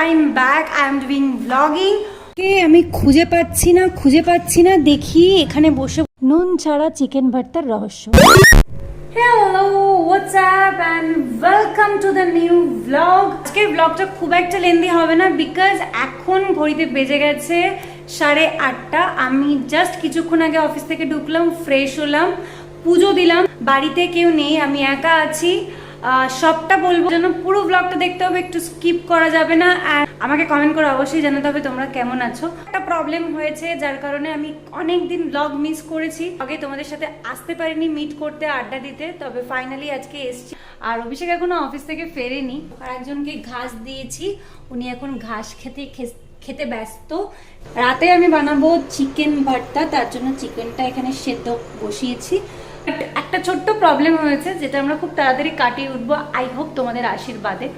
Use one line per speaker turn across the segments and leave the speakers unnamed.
I am back I am doing blogging কে আমি খুঁজে পাচ্ছি না খুঁজে পাচ্ছি না দেখি এখানে বসে নুন ছাড়া চিকেন ভর্তার রহস্য। Hello what's up and welcome to the new blog আজকের ব্লগটা খুব একটা লেন্দি হবে না বিকজ এখন ঘড়িতে বেজে গেছে সাড়ে আটটা। আমি জাস্ট কিছুক্ষণ আগে অফিস থেকে ঢুকলাম ফ্রেশ হলাম পুজো দিলাম। বাড়িতে কেউ নেই আমি একা আছি। সবটা বলব। যেন পুরো ব্লগটা দেখতে হবে, একটু স্কিপ করা যাবে না। আমাকে কমেন্ট করে অবশ্যই জানাতে হবে তোমরা কেমন আছো। একটা প্রবলেম হয়েছে, যার কারণে আমি অনেক দিন ব্লগ মিস করেছি। আগে তোমাদের সাথে আসতে পারিনি মিট করতে, আড্ডা দিতে, তবে ফাইনালি আজকে এসছি। আর অভিষেক এখনও অফিস থেকে ফেরেনি। আর একজনকে ঘাস দিয়েছি। উনি এখন ঘাস খেতে খেতে ব্যস্ত। রাতে আমি বানাবো চিকেন ভর্তা, তার জন্য চিকেনটা এখানে সেদ্ধ বসিয়েছি। একটা ছোট্ট প্রবলেম হয়েছে, যেটা আমরা খুব তাড়াতাড়ি কাটিয়ে উঠবো। আই হোপ তোমাদের আশীর্বাদে।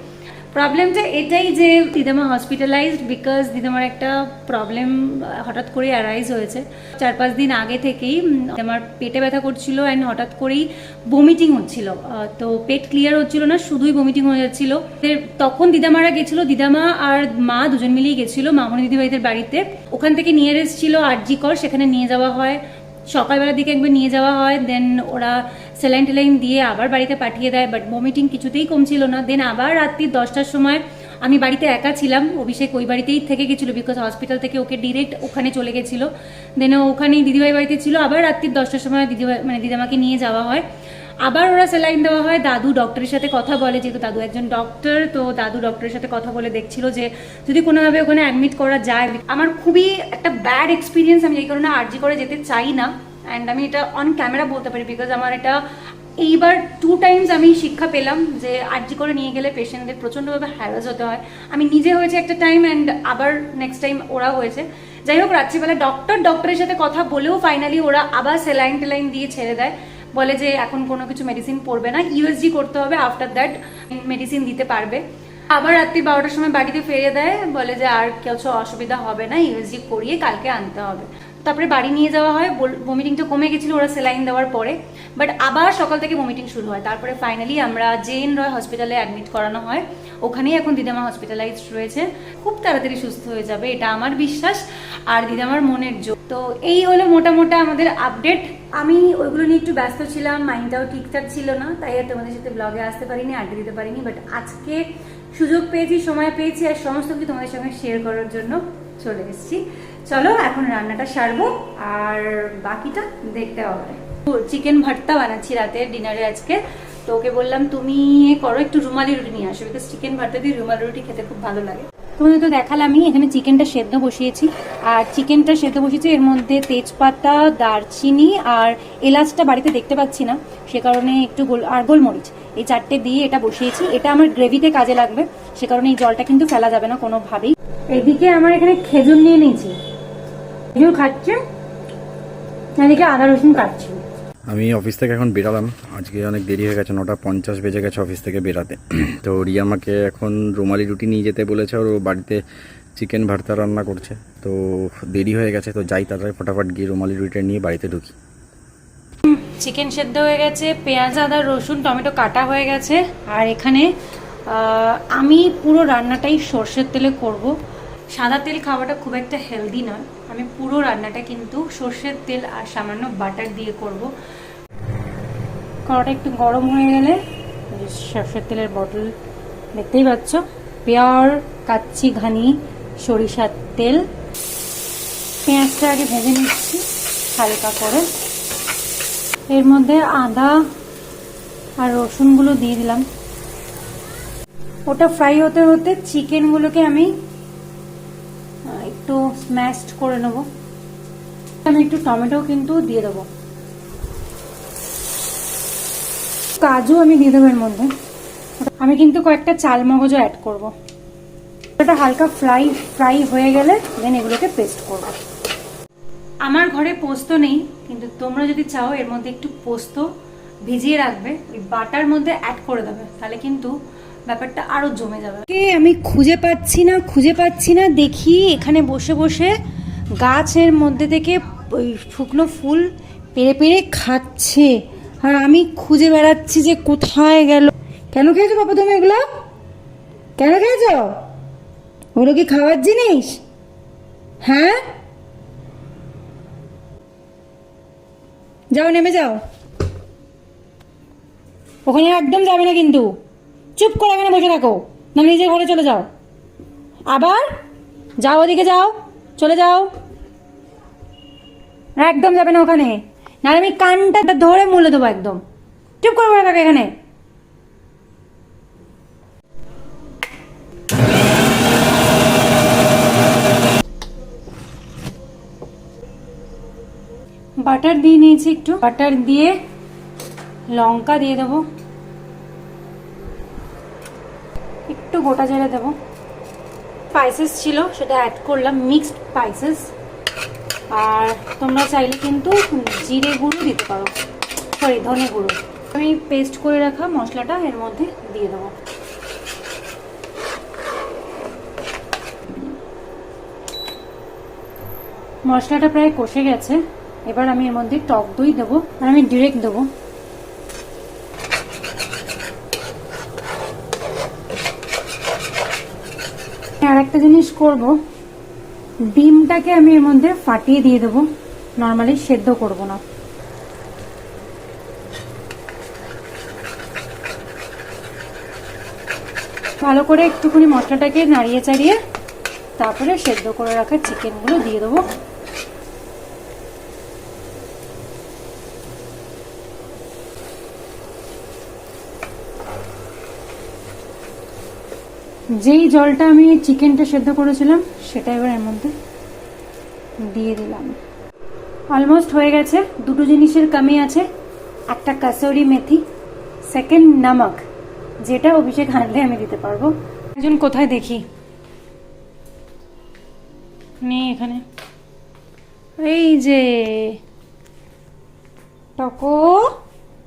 প্রবলেমটা এটাই যে দিদামা হসপিটালাইজড বিকজ দিদামার একটা প্রবলেম হঠাৎ করে অ্যারাইজ হয়েছে। চার পাঁচ দিন আগে থেকেই আমার পেটে ব্যথা করছিল অ্যান্ড হঠাৎ করেই বমিটিং হচ্ছিল। তো পেট ক্লিয়ার হচ্ছিল না, শুধুই বমিটিং হয়ে যাচ্ছিল। তখন দিদামারা গেছিল, দিদামা আর মা দুজন মিলেই গেছিল, মামনি দিদিভাইদের বাড়িতে। ওখান থেকে নিয়ারেস্ট ছিল আরজি কর, সেখানে নিয়ে যাওয়া হয়। সকালবেলার দিকে একবার নিয়ে যাওয়া হয় দেন ওরা স্যালাইন টেলাইন দিয়ে আবার বাড়িতে পাঠিয়ে দেয় বাট ভমিটিং কিছুতেই কমছিল না। দেন আবার রাত্রি দশটার সময় আমি বাড়িতে একা ছিলাম, অভিষেক ওই বাড়িতেই থেকে গেছিল বিকজ হসপিটাল থেকে ওকে ডিরেক্ট ওখানে চলে গেছিল। দেন ওখানেই দিদিভাই বাড়িতে ছিল, আবার রাত্রির দশটার সময় দিদিভাই মানে দিদামাকে নিয়ে যাওয়া হয়। আবার ওরা স্যালাইন দেওয়া হয়। দাদু ডক্টরের সাথে কথা বলে, যেহেতু দাদু একজন ডক্টর তো দাদু ডক্টরের সাথে কথা বলে দেখছিল যে যদি কোনোভাবে ওখানে অ্যাডমিট করা যায়। আমার খুবই একটা ব্যাড এক্সপিরিয়েন্স আমি এই কারণে আর্জি করে যেতে চাই না। অ্যান্ড আমি এটা অন ক্যামেরা বলতে পারি বিকজ আমার এটা এইবার টু টাইমস আমি শিক্ষা পেলাম যে আর্জি করে নিয়ে গেলে পেশেন্টদের প্রচণ্ডভাবে হ্যারাস হতে হয়। আমি নিজে হয়েছে একটা টাইম অ্যান্ড আবার নেক্সট টাইম ওরা হয়েছে। যাই হোক, রাত্রিবেলা ডক্টর ডক্টরের সাথে কথা বলেও ফাইনালি ওরা আবার সেলাইন টেলাইন দিয়ে ছেড়ে দেয়। বলে যে এখন কোনো কিছু মেডিসিন পড়বে না ইউএসজি করতে হবে আফটার দ্যাট মেডিসিন দিতে পারবে। আবার রাত্রি বারোটার সময় বাড়িতে ফিরে দেয়, বলে যে আর কিছু অসুবিধা হবে না ইউএসজি করিয়ে কালকে আনতে হবে। তারপরে বাড়ি নিয়ে যাওয়া হয় বমিটিংটা কমে গেছিল ওরা সেলাইন দেওয়ার পরে বাট আবার সকাল থেকে ভমিটিং শুরু হয়। তারপরে ফাইনালি আমরা জেন রয় হসপিটালে অ্যাডমিট করানো হয়। ওখানেই এখন দিদামা হসপিটালাইজড রয়েছে। খুব তাড়াতাড়ি সুস্থ হয়ে যাবে, এটা আমার বিশ্বাস। আর দিদামার মনের জোর। তো এই হলো মোটা মোটা আমাদের আপডেট আমি ওইগুলো নিয়ে একটু ব্যস্ত ছিলাম মাইন্ডটাও ঠিকঠাক ছিল না, তাই আর তোমাদের সাথে ব্লগে আসতে পারিনি, আড্ডা দিতে পারিনি বাট আজকে সুযোগ পেয়েছি, সময় পেয়েছি, আর সমস্ত কিছু তোমাদের সঙ্গে শেয়ার করার জন্য চলে এসেছি। চলো, এখন রান্নাটা সারবো, আর বাকিটা দেখতে হবে। চিকেন ভর্তা বানাচ্ছি রাতে ডিনারে আজকে। তো ওকে বললাম, তুমি করো, একটু রুমালি রুটি নিয়ে আসো বিকজ চিকেন ভর্তা দিয়ে রুমালি রুটি খেতে খুব ভালো লাগে। তোমাদের তো দেখালামই, এখানে চিকেনটা সেদ্ধ বসিয়েছি। আর চিকেনটা সেদ্ধ বসিয়েছি, এর মধ্যে তেজপাতা, দারচিনি আর এলাচটা বাড়িতে দেখতে পাচ্ছি না, সে কারণে একটু গোল আর গোলমরিচ। এই চারটে দিয়ে এটা বসিয়েছি, এটা আমার গ্রেভিতে কাজে লাগবে, সে কারণে এই জলটা কিন্তু ফেলা যাবে না কোনোভাবেই। এদিকে আমার এখানে খেজুর নিয়ে নিয়েছি। খেজুর খাচ্ছে, এদিকে আদা রসুন কাটছি।
আমি অফিস থেকে এখন বেরালাম। আজকে অনেক দেরি হয়ে গেছে, নটা পঞ্চাশ বেজে গেছে অফিস থেকে বেরাতে। তো রিয়া আমাকে এখন রুমালি রুটি নিয়ে যেতে বলেছে, ওর বাড়িতে চিকেন ভর্তা রান্না করছে। তো দেরি হয়ে গেছে, তো যাই তাড়াতাড়ি ফটাফট গিয়ে রুমালি রুটিটা নিয়ে বাড়িতে ঢুকি।
চিকেন সেদ্ধ হয়ে গেছে, পেঁয়াজ, আদা, রসুন, টমেটো কাটা হয়ে গেছে। আর এখানে আমি পুরো রান্নাটাই সর্ষের তেলে করব। সাদা তেল খাওয়াটা খুব একটা হেলদি নয়। আমি পুরো রান্নাটা কিন্তু সর্ষের তেল আর সামান্য বাটার দিয়ে করব। কড়াটা একটু গরম হয়ে গেলে সর্ষের তেলের বটল দেখতেই পাচ্ছ। পেয়ার কাচ্চি, ঘানি, সরিষার তেল। পেঁয়াজটা আগে ভেজে নিচ্ছি হালকা করে। এর মধ্যে আদা আর রসুনগুলো দিয়ে দিলাম। ওটা ফ্রাই হতে হতে চিকেনগুলোকে আমি একটু স্ম্যাশড করে নেব। আমি একটু টমেটো কিন্তু দিয়ে দেবো। কাজু আমি দিয়ে দেবো এর মধ্যে। আমি কিন্তু কয়েকটা চাল মগজও অ্যাড করব। ওটা হালকা ফ্রাই ফ্রাই হয়ে গেলে দেন এগুলোকে পেস্ট করব। আমার ঘরে পোস্ত নেই, কিন্তু তোমরা যদি চাও এর মধ্যে একটু পোস্ত ভিজিয়ে রাখবে, ওই বাটার মধ্যে অ্যাড করে দেবে, তাহলে কিন্তু ব্যাপারটা আরও জমে যাবে। আমি খুঁজে পাচ্ছি না, খুঁজে পাচ্ছি না, দেখি এখানে বসে বসে গাছের মধ্যে থেকে ওই শুকনো ফুল পেরে পেরে খাচ্ছে। আর আমি খুঁজে বেড়াচ্ছি যে কোথায় গেল। কেন খেয়েছো বাবা তুমি এগুলো? কেন খেয়েছো? ওগুলো কি খাওয়ার জিনিস? হ্যাঁ? যাও, নেমে যাও। ওখানে একদম যাবে না কিন্তু। চুপ করে এখানে বসে থাকো না নিজের ঘরে চলে যাও। আবার যাও ওদিকে যাও, চলে যাও। একদম যাবে না ওখানে। নাহলে আমি কানটা ধরে মুলে দেবো একদম। চুপ করে বসে থাকো এখানে। বাটার দিয়ে নিয়েছি একটু। বাটার দিয়ে লঙ্কা দিয়ে দেবো একটু গোটা জিরে দেবো। স্পাইসেস ছিল, সেটা অ্যাড করলাম মিক্সড স্পাইসেস আর তোমরা চাইলে কিন্তু জিরে গুঁড়ো দিতে পারো। সরি ধনে গুঁড়ো। আমি পেস্ট করে রাখা মশলাটা এর মধ্যে দিয়ে দেবো। মশলাটা প্রায় কষে গেছে। এবার আমি এর মধ্যে টক দই দেবো, আর আমি ডিরেক্ট দেবো আর একটা জিনিস করব ডিমটাকে আমি এর মধ্যে ফাটিয়ে দিয়ে দেবো। নর্মালি সেদ্ধ করব না। ভালো করে একটুখানি মশলাটাকে নাড়িয়ে চাড়িয়ে তারপরে সেদ্ধ করে রাখা চিকেনগুলো দিয়ে দেবো। যেই জলটা আমি চিকেনটা সেদ্ধ করেছিলাম, সেটা এবার এর মধ্যে দিয়ে দিলাম। অলমোস্ট হয়ে গেছে। দুটো জিনিসের কমি আছে। একটা কাসৌরি মেথি সেকেন্ড নামক, যেটা অভিষেক হাঁটলে আমি দিতে পারব। একজন কোথায় দেখি? নেই এখানে। এই যে, টকো,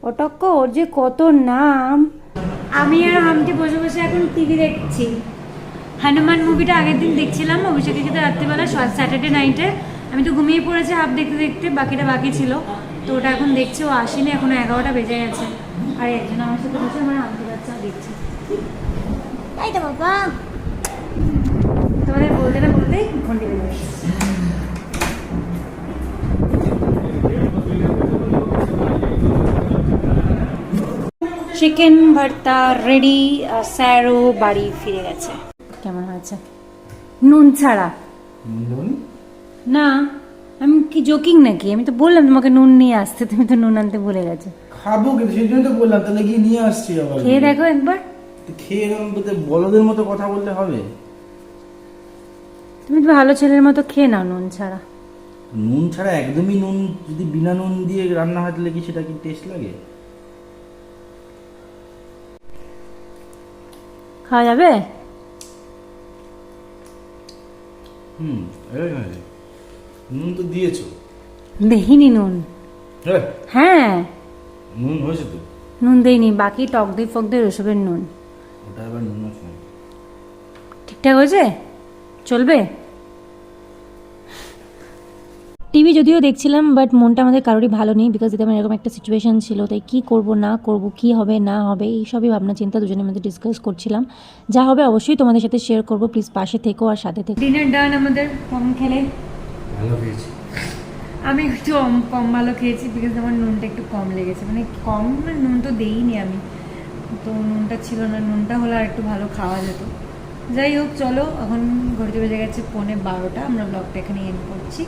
ও টকো, ওর যে কত নাম। আমি আর হামটি বসে বসে এখন টিভি দেখছি। হনুমান মুভিটা আগের দিন দেখছিলাম অভিষেকের সাথে রাত্রিবেলা স্যাটারডে নাইটে আমি তো ঘুমিয়ে পড়েছি হাফ দেখতে দেখতে বাকিটা বাকি ছিল। তো ওটা এখন দেখছি ও আসেনি এখনও এগারোটা বেজে গেছে। আর একজন আমার সাথে বসে আমার আনতে বাচ্চা দেখছে। তাই তো বাবা। তোমাদের বলতে না বলতেই ঘন্টি বেজে চিকেন ভর্তা রেডি স্যারও বাড়ি ফিরে গেছে। কেমন হয়েছে? নুন ছাড়া? না আমি কি জোকিং নাকি? আমি তো বললাম তোমাকে নুন নিয়ে আসতে তুমি তো নুন আনতে ভুলে গেছো।
খাব কিন্তু সেই জন্য তো বললাম তাহলে গিয়ে নিয়ে আসছি আবার।
খেয়ে দেখো একবার।
খেয়ে এরকম বলতে বলদের মতো কথা বললে হবে?
তুমি তো ভালো ছেলের মতো খেয়ে নাও নুন ছাড়া।
নুন ছাড়া একদমই নুন যদি বিনা নুন দিয়ে রান্না হয় তাহলে কি সেটা কি টেস্ট লাগে?
খাওয়া যাবে
হুম। নুন তো দিয়েছ
দেখিনি নুন
হ্যাঁ নুন হয়েছে তো
নুন দেইনি বাকি টক দই ফক দই ওসবের নুন
ওটা আবার নুন
ঠিকঠাক হয়েছে চলবে টিভি যদিও দেখছিলাম বাট মনটা আমাদের কারোরই ভালো নেই বিকজ এটা আমার এরকম একটা সিচুয়েশান ছিল। তাই কী করব না করব কি হবে না হবে এই সবই ভাবনা চিন্তা দুজনের মধ্যে ডিসকাস করছিলাম। যা হবে অবশ্যই তোমাদের সাথে শেয়ার করব প্লিজ পাশে থেকো আর সাথে থেকো। ডিনার ডান আমাদের কম খেলে।
ভালো পেয়েছি
আমি একটু কম কম ভালো খেয়েছি বিকজ আমার নুনটা একটু কম লেগেছে। মানে কম মানে নুন তো দেইনি আমি। তো নুনটা ছিল না নুনটা হলে আর একটু ভালো খাওয়া যেত। যাই হোক চলো এখন ঘড়িতে বেজে গেছে পৌনে বারোটা। আমরা ব্লগটা এখানে এন্ড করছি।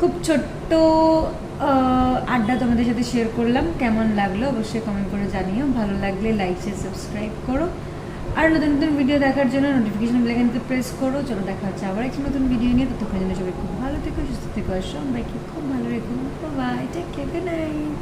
খুব ছোট্ট আড্ডা তোমাদের সাথে শেয়ার করলাম। কেমন লাগল অবশ্যই কমেন্ট করে জানিও। ভালো লাগলে লাইক শেয়ার সাবস্ক্রাইব করো। আর নতুন নতুন ভিডিও দেখার জন্য নোটিফিকেশন বেলাইকনতে প্রেস করো। চলো দেখা হচ্ছে আবার একটি নতুন ভিডিও নিয়ে। ততক্ষণ জন্য সবাই খুব ভালো থেকো, সুস্থ থেকো, আর সবাইকে খুব ভালো রেখো। Bye take care night